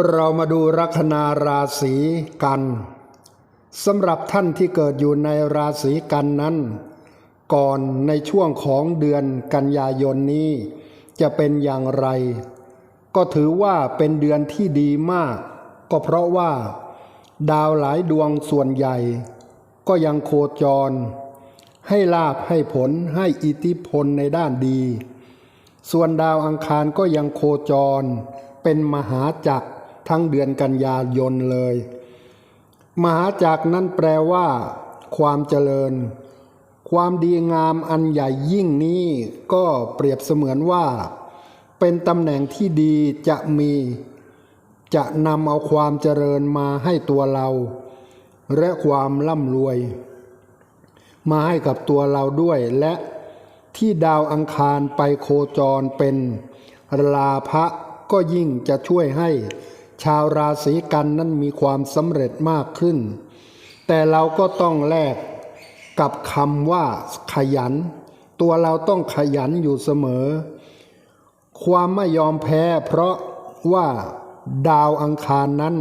เรามาดูลัคนาราศีกันสำหรับท่านที่เกิดอยู่ในราศีกันนั้น ก่อนในช่วงของเดือนกันยายนนี้ จะเป็นอย่างไร ก็ถือว่าเป็นเดือนที่ดีมาก ก็เพราะว่า ดาวหลายดวงส่วนใหญ่ ก็ยังโคจร ให้ลาบให้ผลให้อิทธิพลในด้านดี ส่วนดาวอังคารก็ยังโคจรเป็นมหาจักร ทั้งเดือนกันยายนเลย มหาจักนั้นแปลว่า ความเจริญ ความดีงามอันใหญ่ยิ่งนี้ก็เปรียบเสมือนว่า เป็นตำแหน่งที่ดีจะมี จะนำเอาความเจริญมาให้ตัวเรา และความร่ำรวย มาให้กับตัวเราด้วยและที่ดาวอังคารไปโคจรเป็นลาภะก็ยิ่งจะช่วยให้ ชาวราศีกันนั้นมีความสำเร็จมากขึ้น แต่เราก็ต้องแลกกับคำว่าขยัน ตัวเราต้องขยันอยู่เสมอ ความไม่ยอมแพ้เพราะว่าดาวอังคารนั้น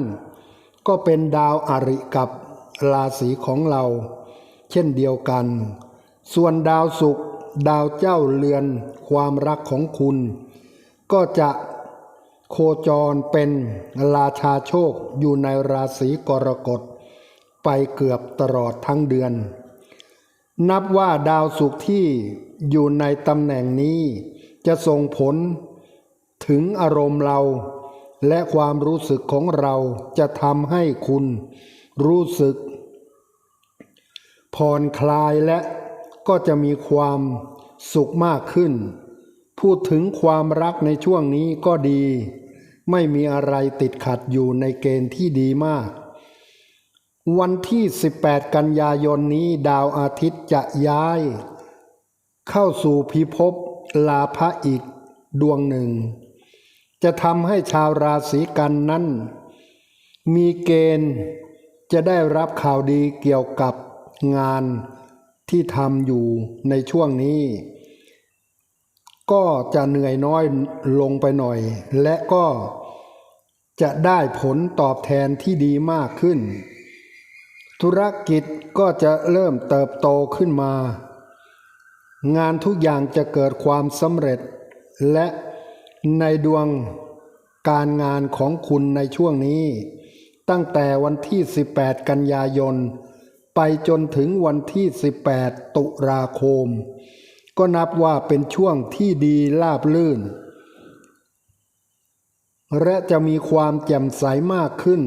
ก็เป็นดาวอริกับราศีของเรา เช่นเดียวกัน ส่วนดาวศุกร์ดาวเจ้าเรือนความรักของคุณ ก็จะ โคจรเป็นราชาโชคอยู่ในราศีกรกฎ ไปเกือบตลอดทั้งเดือน นับว่าดาวศุกร์ที่อยู่ในตำแหน่งนี้จะส่งผลถึงอารมณ์เรา และความรู้สึกของเราจะทำให้คุณรู้สึก ผ่อนคลายและก็จะมีความสุขมากขึ้น พูดถึงความรักในช่วงนี้ก็ดี ไม่มีอะไรติดขัดอยู่ในเกณฑ์ที่ดีมาก วันที่ 18 กันยายนนี้ดาวอาทิตย์จะย้าย เข้าสู่พิภพลาภะอีกดวงหนึ่ง จะทำให้ชาวราศีกันนั้น มีเกณฑ์จะได้รับข่าวดีเกี่ยวกับงานที่ทำอยู่ในช่วงนี้ ก็จะเหนื่อยน้อยลงไปหน่อย และก็จะได้ผลตอบแทนที่ดีมากขึ้น ธุรกิจก็จะเริ่มเติบโตขึ้นมา งานทุกอย่างจะเกิดความสำเร็จ และในดวงการงานของคุณในช่วงนี้ ตั้งแต่วันที่ 18 กันยายน ไปจนถึงวันที่ 18 ตุลาคม ก็นับว่าเป็นช่วงที่ดีลาบลื่น และจะมีความแจ่มใสมากขึ้น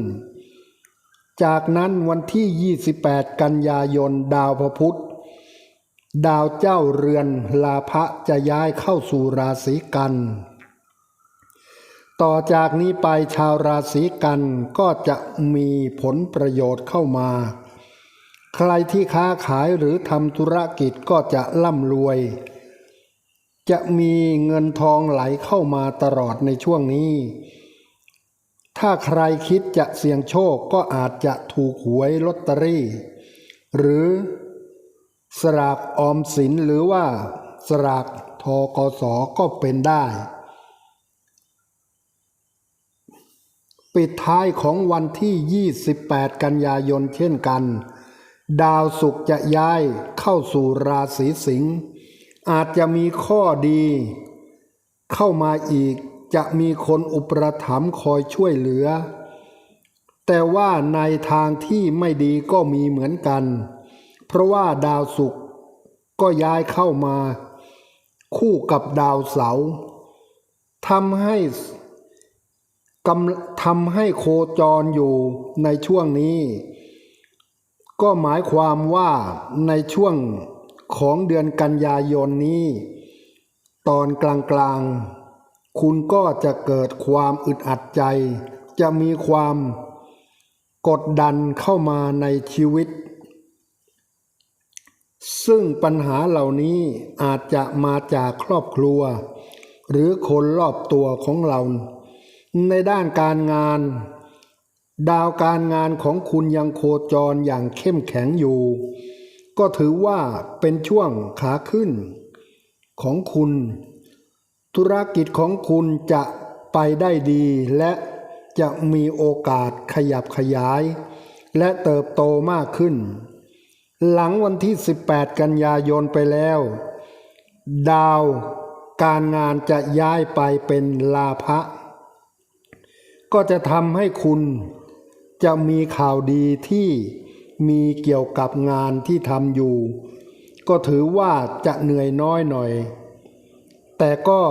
จากนั้นวันที่ 28 กันยายนดาวพระพุธดาวเจ้าเรือนลาภะจะย้ายเข้าสู่ราศีกัน ต่อจากนี้ไปชาวราศีกันก็จะมีผลประโยชน์เข้ามา ใครที่ค้าขายหรือทำธุรกิจก็จะร่ำรวย จะมีเงินทองไหลเข้ามาตลอดในช่วงนี้ ถ้าใครคิดจะเสี่ยงโชคก็อาจจะถูกหวยลอตเตอรี่ หรือสลากออมสินหรือว่าสลากทกสก็เป็นได้ ปิดท้ายของวันที่ 28 กันยายนเช่นกัน ดาวศุกร์จะย้ายเข้าสู่ราศีสิงห์อาจจะมีข้อดี เข้ามาอีกจะมีคนอุปถัมภ์คอยช่วยเหลือ แต่ว่าในทางที่ไม่ดีก็มีเหมือนกัน เพราะว่าดาวศุกร์ก็ย้ายเข้ามา คู่กับดาวเสาร์ทำให้กำทำให้โคจรอยู่ในช่วงนี้ ก็หมายความว่าในช่วงของเดือนกันยายนนี้ ตอนกลางๆ คุณก็จะเกิดความอึดอัดใจ จะมีความกดดันเข้ามาในชีวิต ซึ่งปัญหาเหล่านี้อาจจะมาจากครอบครัว หรือคนรอบตัวของเรา ในด้านการงาน ดาวการงานของคุณยังโคจรอย่างเข้มแข็งอยู่ ก็ถือว่าเป็นช่วงขาขึ้นของคุณ ธุรกิจของคุณจะไปได้ดีและจะมีโอกาสขยับขยาย และเติบโตมากขึ้น หลังวันที่ 18 กันยายนไปแล้ว ดาวการงานจะย้ายไปเป็นลาภะก็จะทำให้คุณ จะมีข่าวดีที่มีเกี่ยวกับงานที่ทำอยู่ ก็ถือว่าจะเหนื่อยน้อยหน่อย แต่ก็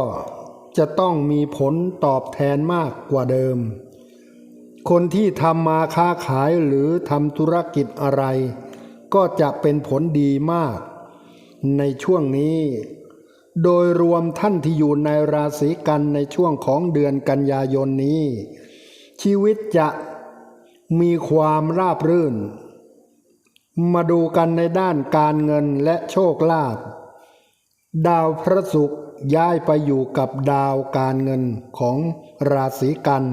จะต้องมีผลตอบแทนมากกว่าเดิม คนที่ทำมาค้าขายหรือทำธุรกิจอะไร ก็จะเป็นผลดีมาก ในช่วงนี้ โดยรวมท่านที่อยู่ในราศีกันในช่วงของเดือนกันยายนนี้ ชีวิตจะ มีความราบรื่น มาดูกันในด้านการเงินและโชคลาภดาวพระศุกร์ย้ายไปอยู่กับดาวการเงินของราศีกัน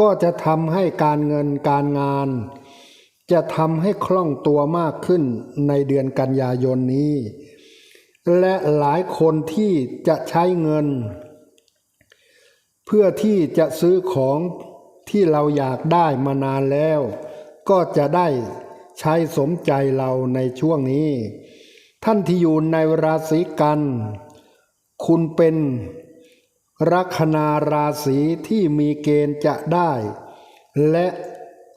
ก็จะทำให้การเงินการงาน จะทำให้คล่องตัวมากขึ้นในเดือนกันยายนนี้ และหลายคนที่จะใช้เงิน เพื่อที่จะซื้อของ ที่เราอยากได้มานานแล้ว ก็จะได้ใช้สมใจเราในช่วงนี้ ท่านที่อยู่ในราศีกัน คุณเป็นลัคนาราศีที่มีเกณฑ์จะได้ และ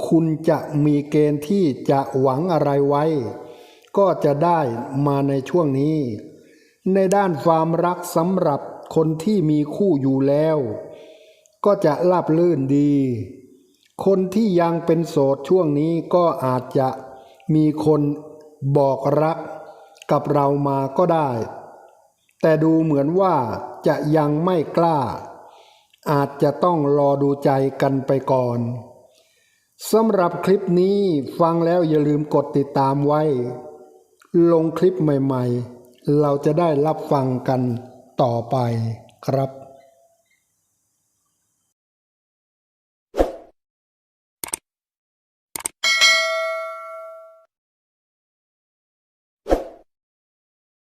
คุณจะมีเกณฑ์ที่จะหวังอะไรไว้ ก็จะได้มาในช่วงนี้ ในด้านความรักสำหรับคนที่มีคู่อยู่แล้ว ก็จะราบลื่นดี คนที่ยังเป็นโสดช่วงนี้ก็อาจจะมีคนบอกรักกับเรามาก็ได้ แต่ดูเหมือนว่าจะยังไม่กล้า อาจจะต้องรอดูใจกันไปก่อนสำหรับคลิปนี้ฟังแล้วอย่าลืมกดติดตามไว้ ลงคลิปใหม่ๆ เราจะได้รับฟังกันต่อไปครับ